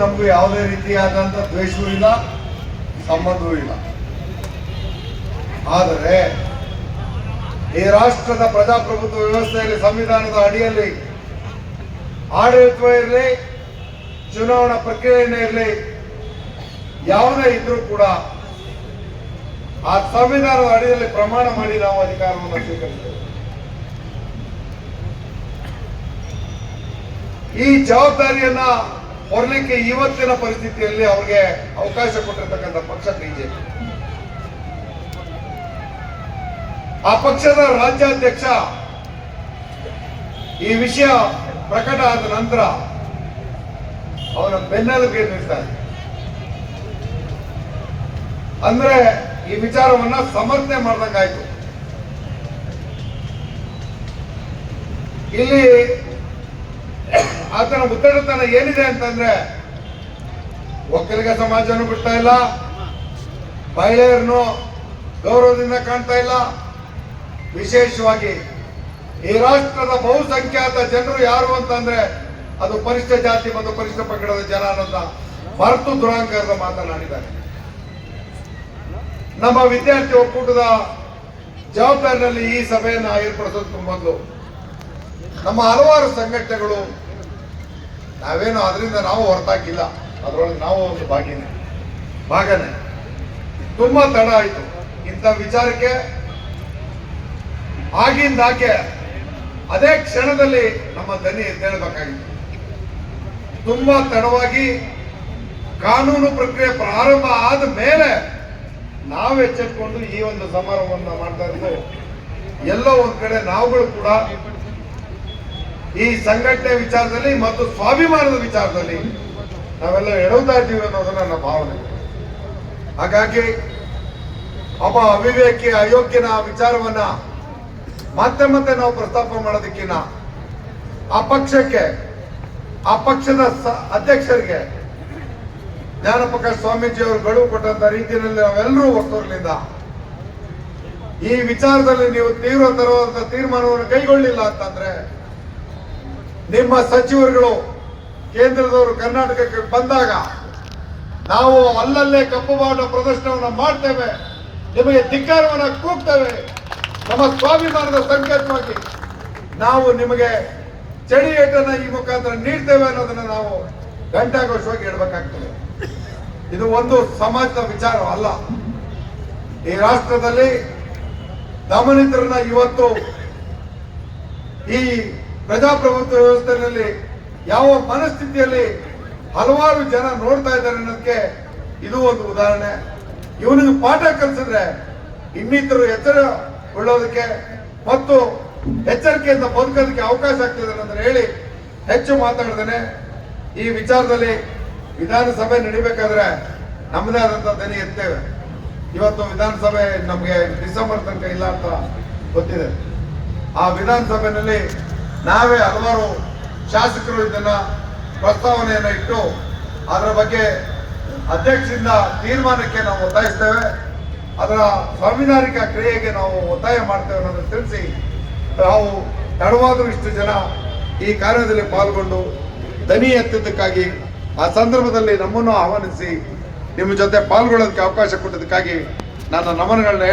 ನಮಗೂ ಯಾವುದೇ ರೀತಿಯಾದಂಥ ದ್ವೇಷವೂ ಇಲ್ಲ, ಸಂಬಂಧವೂ ಇಲ್ಲ. ಆದರೆ ಈ ರಾಷ್ಟ್ರದ ಪ್ರಜಾಪ್ರಭುತ್ವ ವ್ಯವಸ್ಥೆಯಲ್ಲಿ, ಸಂವಿಧಾನದ ಅಡಿಯಲ್ಲಿ ಆಡಳಿತ ಇರಲಿ, ಚುನಾವಣಾ ಪ್ರಕ್ರಿಯೆನೇ ಇರಲಿ, ಯಾವುದೇ ಇದ್ರೂ ಕೂಡ ಆ ಸಂವಿಧಾನದ ಅಡಿಯಲ್ಲಿ ಪ್ರಮಾಣ ಮಾಡಿ ನಾವು ಅಧಿಕಾರವನ್ನು ಸ್ವೀಕರಿಸ್ತೇವೆ. ಈ ಜವಾಬ್ದಾರಿಯನ್ನ ಹೊರಲಿಕ್ಕೆ ಇವತ್ತಿನ ಪರಿಸ್ಥಿತಿಯಲ್ಲಿ ಅವ್ರಿಗೆ ಅವಕಾಶ ಕೊಟ್ಟಿರ್ತಕ್ಕಂಥ ಪಕ್ಷ ಬಿಜೆಪಿ. ಆ ಪಕ್ಷದ ರಾಜ್ಯಾಧ್ಯಕ್ಷ ಈ ವಿಷಯ ಪ್ರಕಟ ಆದ ನಂತರ ಅವನ ಬೆನ್ನೆಲುಬಿಗೆ ನಿಲ್ತಾರೆ ಅಂದ್ರೆ ಈ ವಿಚಾರವನ್ನ ಸಮರ್ಥನೆ ಮಾಡ್ದಂಗಾಯ್ತು. ಇಲ್ಲಿ ಆತನ ಉತ್ತಡತನ ಏನಿದೆ ಅಂತಂದ್ರೆ ಒಕ್ಕಲಿಗ ಸಮಾಜನೂ ಬಿಡ್ತಾ ಇಲ್ಲ. ಮಹಿಳೆಯರನ್ನು ಗೌರವದಿಂದ ಕಾಣ್ತಾ ಇಲ್ಲ. ವಿಶೇಷವಾಗಿ ಈ ರಾಷ್ಟ್ರದ ಬಹುಸಂಖ್ಯಾತ ಜನರು ಯಾರು ಅಂತಂದ್ರೆ ಅದು ಪರಿಷ್ಠ ಜಾತಿ ಮತ್ತು ಪರಿಷ್ಠ ಪಂಗಡದ ಜನ ಅನ್ನೋದನ್ನ ಮರೆತು ದುರಾಂಕಾರದ ಮಾತನಾಡಿದ್ದಾರೆ. ನಮ್ಮ ವಿದ್ಯಾರ್ಥಿ ಒಕ್ಕೂಟದ ಜವಾಬ್ದಾರಿನಲ್ಲಿ ಈ ಸಭೆಯನ್ನು ಏರ್ಪಡಿಸೋದಕ್ಕೆ ಮೊದಲು ನಮ್ಮ ಹಲವಾರು ಸಂಘಟನೆಗಳು ನಾವೇನು ಅದರಿಂದ ನಾವು ಹೊರತಾಗಿಲ್ಲ ಅದರೊಳಗೆ ನಾವು ಒಂದು ಭಾಗಿನೇ. ಭಾಗನೇ. ತುಂಬಾ ತಡ ಆಯಿತು. ಇಂಥ ವಿಚಾರಕ್ಕೆ ಆಗಿಂದಾಕೆ ಅದೇ ಕ್ಷಣದಲ್ಲಿ ನಮ್ಮ ದನಿ ಎದ್ದೇಳಬೇಕಾಗಿತ್ತು ತುಂಬಾ ತಡವಾಗಿ ಕಾನೂನು ಪ್ರಕ್ರಿಯೆ ಪ್ರಾರಂಭ ಆದ ಮೇಲೆ ನಾವು ಎಚ್ಚೆತ್ಕೊಂಡು ಈ ಒಂದು ಸಮಾರಂಭವನ್ನು ಮಾಡ್ತಾ ಇರೋದು. ಎಲ್ಲೋ ಒಂದ್ ಕಡೆ ನಾವುಗಳು ಕೂಡ ಈ ಸಂಘಟನೆ ವಿಚಾರದಲ್ಲಿ ಮತ್ತು ಸ್ವಾಭಿಮಾನದ ವಿಚಾರದಲ್ಲಿ ನಾವೆಲ್ಲ ಹೇಳುತ್ತಾ ಇದ್ದೀವಿ ಅನ್ನೋದು ನನ್ನ ಭಾವನೆ. ಹಾಗಾಗಿ ಒಬ್ಬ ಅವಿವೇಕಿ ಅಯೋಗ್ಯನ ವಿಚಾರವನ್ನ ಮತ್ತೆ ಮತ್ತೆ ನಾವು ಪ್ರಸ್ತಾಪ ಮಾಡೋದಕ್ಕಿನ್ನ ಆ ಪಕ್ಷಕ್ಕೆ, ಆ ಪಕ್ಷದ ಅಧ್ಯಕ್ಷರಿಗೆ ಜ್ಞಾನಪ್ರಕಾಶ್ ಸ್ವಾಮೀಜಿ ಅವರು ಗಡುವು ಕೊಟ್ಟಂತ ರೀತಿಯಲ್ಲಿ ನಾವೆಲ್ಲರೂ ಒಟ್ಟೂರಿನಿಂದ ಈ ವಿಚಾರದಲ್ಲಿ ನೀವು ತೀವ್ರ ತರುವಂತ ತೀರ್ಮಾನವನ್ನು ಕೈಗೊಳ್ಳಿಲ್ಲ ಅಂತಂದ್ರೆ ನಿಮ್ಮ ಸಚಿವರುಗಳು ಕೇಂದ್ರದವರು ಕರ್ನಾಟಕಕ್ಕೆ ಬಂದಾಗ ನಾವು ಅಲ್ಲಲ್ಲೇ ಕಪ್ಪು ಬಾವುಟ ಪ್ರದರ್ಶನವನ್ನು ಮಾಡ್ತೇವೆ. ನಿಮಗೆ ಧಿಕ್ಕಾರವನ್ನು ಕೂಗ್ತೇವೆ. ನಮ್ಮ ಸ್ವಾಭಿಮಾನದ ಸಂಕೇತವಾಗಿ ನಾವು ನಿಮಗೆ ಚಳಿ ಏಟನ್ನ ಈ ಮುಖಾಂತರ ನೀಡ್ತೇವೆ ಅನ್ನೋದನ್ನ ನಾವು ಘಂಟಾಘೋಷವಾಗಿ ಹೇಳ್ಬೇಕಾಗ್ತದೆ. ಇದು ಒಂದು ಸಮಾಜದ ವಿಚಾರ ಅಲ್ಲ. ಈ ರಾಷ್ಟ್ರದಲ್ಲಿ ದಮನಿತರನ್ನ ಇವತ್ತು ಈ ಪ್ರಜಾಪ್ರಭುತ್ವ ವ್ಯವಸ್ಥೆಯಲ್ಲಿ ಯಾವ ಮನಸ್ಥಿತಿಯಲ್ಲಿ ಹಲವಾರು ಜನ ನೋಡ್ತಾ ಇದ್ದಾರೆ ಅನ್ನೋದಕ್ಕೆ ಇದು ಒಂದು ಉದಾಹರಣೆ. ಇವನಿಗೆ ಪಾಠ ಕಲಿಸಿದ್ರೆ ಇನ್ನಿತರು ಎಚ್ಚರ ಉಳ್ಳೋದಕ್ಕೆ ಮತ್ತು ಎಚ್ಚರಿಕೆಯಿಂದ ಬದುಕೋದಕ್ಕೆ ಅವಕಾಶ ಆಗ್ತದೆ ಅಂತ ಹೇಳಿ ಹೆಚ್ಚು ಮಾತಾಡ್ತಾನೆ ಈ ವಿಚಾರದಲ್ಲಿ ವಿಧಾನಸಭೆ ನಡಿಬೇಕಾದ್ರೆ ನಮ್ಮದೇ ಆದಂತ ದನಿ ಎತ್ತೇವೆ. ಇವತ್ತು ವಿಧಾನಸಭೆ ನಮಗೆ ಡಿಸೆಂಬರ್ ತನಕ ಇಲ್ಲ ಅಂತ ಗೊತ್ತಿದೆ. ಆ ವಿಧಾನಸಭೆಯಲ್ಲಿ ನಾವೇ ಹಲವಾರು ಶಾಸಕರು ಇದನ್ನ ಪ್ರಸ್ತಾವನೆಯನ್ನು ಇಟ್ಟು ಅದರ ಬಗ್ಗೆ ಅಧ್ಯಕ್ಷರಿಂದ ತೀರ್ಮಾನಕ್ಕೆ ನಾವು ಒತ್ತಾಯಿಸ್ತೇವೆ. ಅದರ ಸಾಂವಿಧಾನಿಕ ಕ್ರಿಯೆಗೆ ನಾವು ಒತ್ತಾಯ ಮಾಡ್ತೇವೆ ಅನ್ನೋದನ್ನು ತಿಳಿಸಿ ನಾವು ತಡವಾದರೂ ಇಷ್ಟು ಜನ ಈ ಕಾರ್ಯದಲ್ಲಿ ಪಾಲ್ಗೊಂಡು ದನಿ ಎತ್ತಿದ್ದಕ್ಕಾಗಿ ಆ ಸಂದರ್ಭದಲ್ಲಿ ನಮ್ಮನ್ನು ಆಹ್ವಾನಿಸಿ ನಿಮ್ಮ ಜೊತೆ ಪಾಲ್ಗೊಳ್ಳೋದಕ್ಕೆ ಅವಕಾಶ ಕೊಟ್ಟಿದ್ದಕ್ಕಾಗಿ ನನ್ನ ನಮನಗಳನ್ನ